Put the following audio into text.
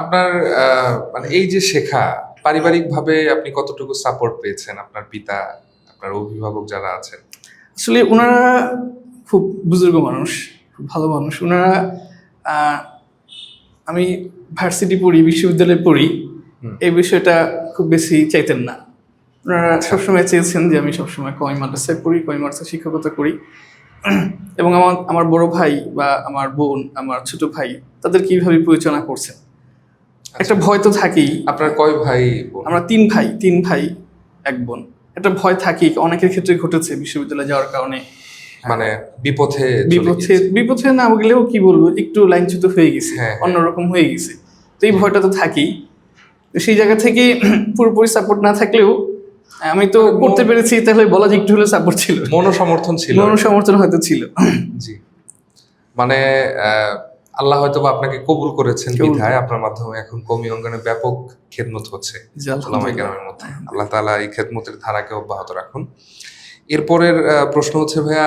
আপনার মানে এই যে শেখা পারিবারিকভাবে আপনি কতটুকু সাপোর্ট পেয়েছেন আপনার পিতা আপনার অভিভাবক যারা আছেন? আসলে ওনারা খুব বুজুর্গ মানুষ খুব ভালো মানুষ। ওনারা আমি ভার্সিটি পড়ি বিশ্ববিদ্যালয়ে পড়ি এই বিষয়টা খুব বেশি চাইতেন না। ওনারা সবসময় চেয়েছেন যে আমি সবসময় কমি মাদ্রাসায় পড়ি কমি মাদ্রাসায় শিক্ষকতা করি। এবং আমার আমার বড় ভাই বা আমার বোন আমার ছোট ভাই তাদের কীভাবে পরিচালনা করছেন। একটা ভয় তো থাকেই। আপনার কয় ভাই আমরা তিন ভাই তিন ভাই এক বোন। একটা ভয় থাকেই অনেকের ক্ষেত্রে ঘটেছে বিশ্ববিদ্যালয়ে যাওয়ার কারণে। মানে বিপথে বিপথে বিপথে না গেলেও কি বলব একটু লাইনচ্যুত হয়ে গেছে হ্যাঁ, হ্যাঁ। অন্যরকম হয়ে গেছে। তো এই ভয়টা তো থাকেই। তো সেই জায়গা থেকে পুরোপুরি সাপোর্ট না থাকলেও আমি তো করতে পেরেছি তাহলে বলা যে একটু হলে সাপোর্ট ছিল। মনোসমর্থন ছিল। মন সমর্থন হয়তো ছিল। জি। মানে আহ, আল্লাহ হয়তো আপনাকে কবুল করেছেন। বিধায়। আপনার মাধ্যমে এখন কমি অঙ্গনে ব্যাপক খেদমত হচ্ছে। মধ্যে। আল্লাহ তালা এই খেদমতের ধারাকে অব্যাহত রাখুন। এরপরের আহ, প্রশ্ন হচ্ছে ভাইয়া